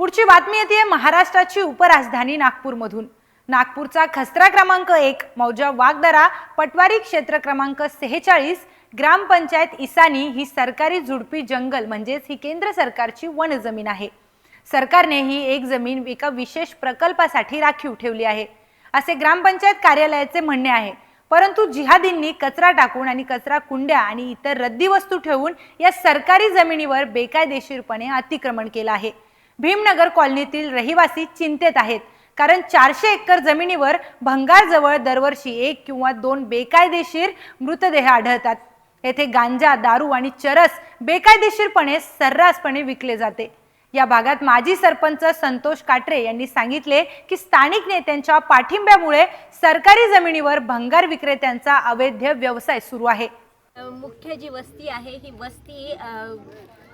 पुढची बातमी येते महाराष्ट्राची उपराजधानी नागपूरमधून. नागपूरचा खसरा क्रमांक एक मौजा वागदरा पटवारी क्षेत्र क्रमांक सेहेचाळीस ग्रामपंचायत इसानी ही सरकारी झुडपी जंगल म्हणजेच ही केंद्र सरकारची वन जमीन आहे. सरकारने ही एक जमीन एका विशेष प्रकल्पासाठी राखीव ठेवली आहे. असे ग्रामपंचायत कार्यालयाचे म्हणणे आहे परंतु जिहादींनी कचरा टाकून आणि कचरा कुंड्या आणि इतर रद्दी वस्तू ठेवून या सरकारी जमिनीवर बेकायदेशीरपणे अतिक्रमण केलं आहे. भीमनगर कॉलनीतील रहिवासी चिंतेत आहेत. कारण चारशे एकर जमिनीवर भंगारजवळ दरवर्षी एक किंवा दोन बेकायदेशीर मृतदेह आढळतात. येथे गांजा दारू आणि चरस बेकायदेशीरपणे सर्रासपणे विकले जाते. या भागात माजी सरपंच संतोष काटरे यांनी सांगितले की स्थानिक नेत्यांच्या पाठिंब्यामुळे सरकारी जमिनीवर भंगार विक्रेत्यांचा अवैध व्यवसाय सुरू आहे. मुख्य जी वस्ती आहे ही वस्ती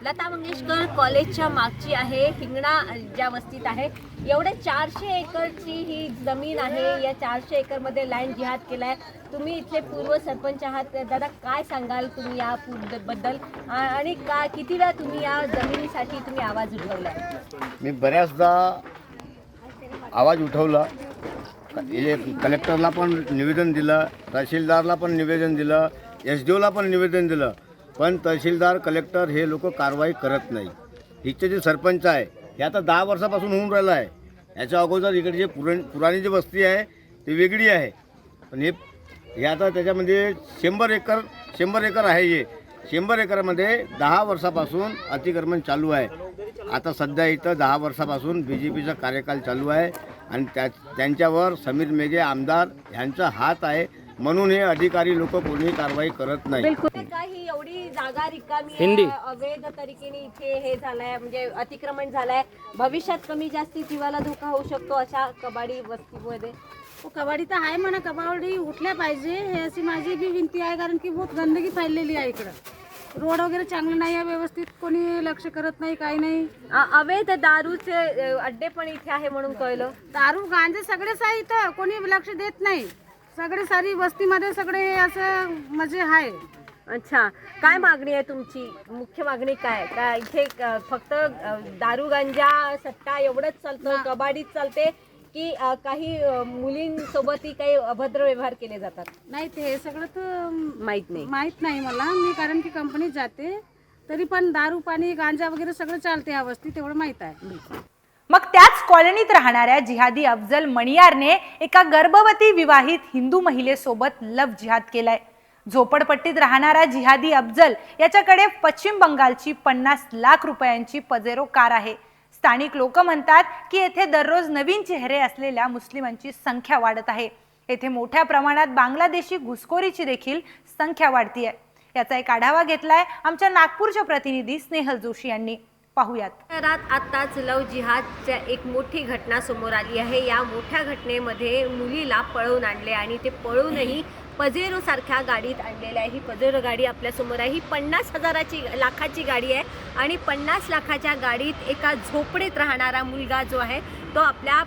लता मंगेशकर कॉलेजच्या मागची आहे हिंगणा ज्या वस्तीत आहे. एवढे चारशे एकरची ही जमीन आहे या चारशे एकरमध्ये लँड जिहाद केलाय. तुम्ही इथले पूर्व सरपंच आहात दादा काय सांगाल तुम्ही या बद्दल? आणि का किती वेळा तुम्ही या जमिनीसाठी तुम्ही आवाज उठवला मी बऱ्याचदा आवाज उठवला. कलेक्टरला पण निवेदन दिलं तहसीलदारला पण निवेदन दिलं. एस डी ओला पण निवेदन दिलं. पण तहसीलदार कलेक्टर हे लोक कारवाई करत नाही. इथचे जे सरपंच आहे हे आता दहा वर्षापासून होऊन राहिलं आहे. याच्या अगोदर इकडे जे पुरण पुराणी जी वस्ती आहे ती वेगळी आहे. पण हे हे आता त्याच्यामध्ये शंभर एकर शंभर एकर आहे हे. शंभर एकरमध्ये दहा वर्षापासून अतिक्रमण चालू आहे. आता सध्या इथं दहा वर्षापासून बी जे पीचा कार्यकाल चालू आहे. आणि त्या त्यांच्यावर समीर मेघे आमदार ह्यांचा हात आहे. म्हणून हे अधिकारी लोक कोणीही कारवाई करत नाही. एवढी जागा रिकामी आहे, अवैध तरीकेने इथे हे झालंय म्हणजे अतिक्रमण झालंय. भविष्यात कमी जास्ती जीवाला धोका होऊ शकतो अशा कबाडी वस्तीमध्ये. हो कबाडी तर आहे म्हणा. कबाडी उठल्या पाहिजे हे अशी माझी बी विनंती आहे कारण की बहुत गंदगी फैललेली आहे इकडं. रोड वगैरे चांगले नाही आहे व्यवस्थित कोणी लक्ष करत नाही काही नाही. अ- अवैध दारूचे अ, अड्डे पण इथे आहे म्हणून कळलं. दारू गांजे सगळेच आहे इथं. कोणी लक्ष देत नाही. सगळे सारी वस्तीमध्ये सगळे हे असं म्हणजे आहे अच्छा काय मागणी आहे तुमची? मुख्य मागणी काय? काय इथे अ, फक्त अ, दारू गांजा सट्टा एवढंच चालतं कबाडीच चालते की अ, काही अ, मुलींसोबतही काही अभद्र व्यवहार केले जातात? नाही ते सगळं तर माहीत नाही. माहीत नाही मला. मी कारण की कंपनीत जाते. तरी पण दारू पाणी गांजा वगैरे सगळं चालते या वस्तीत तेवढं माहीत आहे. मग त्याच कॉलनीत राहणाऱ्या जिहादी अफजल मणियारने एका गर्भवती विवाहित हिंदू महिलेसोबत लव जिहाद केलाय. झोपडपट्टीत राहणारा जिहादी अफजल याच्याकडे पश्चिम बंगालची पन्नास लाख रुपयांची पजेरो कार आहे. स्थानिक लोक म्हणतात की येथे दररोज नवीन चेहरे असलेल्या मुस्लिमांची संख्या वाढत आहे. येथे मोठ्या प्रमाणात बांगलादेशी घुसखोरीची देखील संख्या वाढतीये. याचा एक आढावा घेतलाय आमच्या नागपूरच्या प्रतिनिधी स्नेहल जोशी यांनी. पाहूयात. शहरात आत्ताच लव जिहादच्या एक मोठी घटना समोर आली आहे. या मोठ्या घटनेमध्ये मुलीला पळवून आणले आणि ते पळूनही पजेरो सारख्या गाडीत आणलेल्या आहे. ही पजेरो गाडी आपल्यासमोर आहे. ही पन्नास हजाराची लाखाची गाडी आहे आणि पन्नास लाखाच्या गाडीत एका झोपडीत राहणारा मुलगा जो आहे तो आपल्या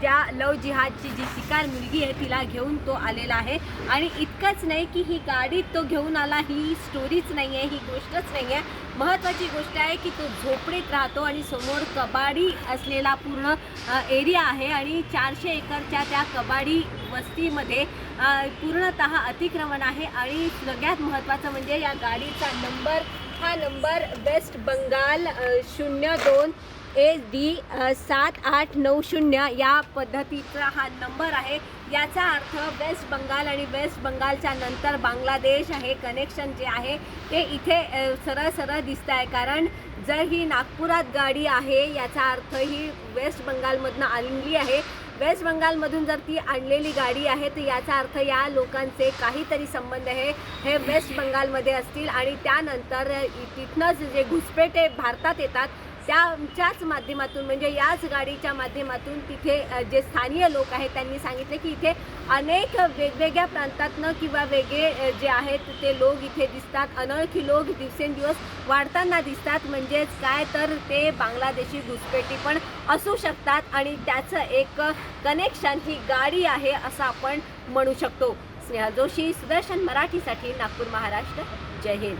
त्या लव जिहादची जी शिकार मुलगी आहे तिला घेऊन तो आलेला आहे. आणि इतकंच नाही की ही गाडी तो घेऊन आला ही स्टोरीच नाही आहे ही गोष्टच नाही आहे महत्त्वाची गोष्ट आहे की तो झोपडीत राहतो आणि समोर कबाडी असलेला पूर्ण एरिया आहे आणि चारशे एकरच्या त्या कबाडी वस्तीमध्ये पूर्णत पूर्णतः अतिक्रमण आहे आणि सगळ्यात महत्त्वाचं म्हणजे या गाडीचा नंबर हा नंबर वेस्ट बंगाल शून्य दोन ए डी सात आठ नऊ शून्य या पद्धतीचा हा नंबर आहे. याचा अर्थ वेस्ट बंगाल आणि वेस्ट बंगालच्या नंतर बांगलादेश हे कनेक्शन जे आहे ते इथे सरळ सरळ दिसत आहे कारण जर ही नागपुरात गाडी आहे याचा अर्थ ही वेस्ट बंगालमधनं आणली आहे. वेस्ट बंगालमधून जर ती आणलेली गाडी आहे तर याचा अर्थ या लोकांचे काहीतरी संबंध आहे. हे वेस्ट बंगालमध्ये असतील आणि त्यानंतर तिथनंच जे घुसपेटे भारतात येतात त्याच्याच माध्यमातून म्हणजे याच गाडीच्या माध्यमातून तिथे जे स्थानीय लोक आहेत त्यांनी सांगितले की इथे अनेक वेगवेगळ्या प्रांतातनं किंवा वेगळे जे आहेत ते लोक इथे दिसतात. अनोळखी लोक दिवसेंदिवस वाढताना दिसतात. म्हणजेच काय तर ते बांगलादेशी घुसपेटी पण असू शकतात आणि त्याचं एक कनेक्शन ही गाडी आहे असं आपण म्हणू शकतो. स्नेहा जोशी सुदर्शन मराठीसाठी नागपूर महाराष्ट्र. जय हिंद.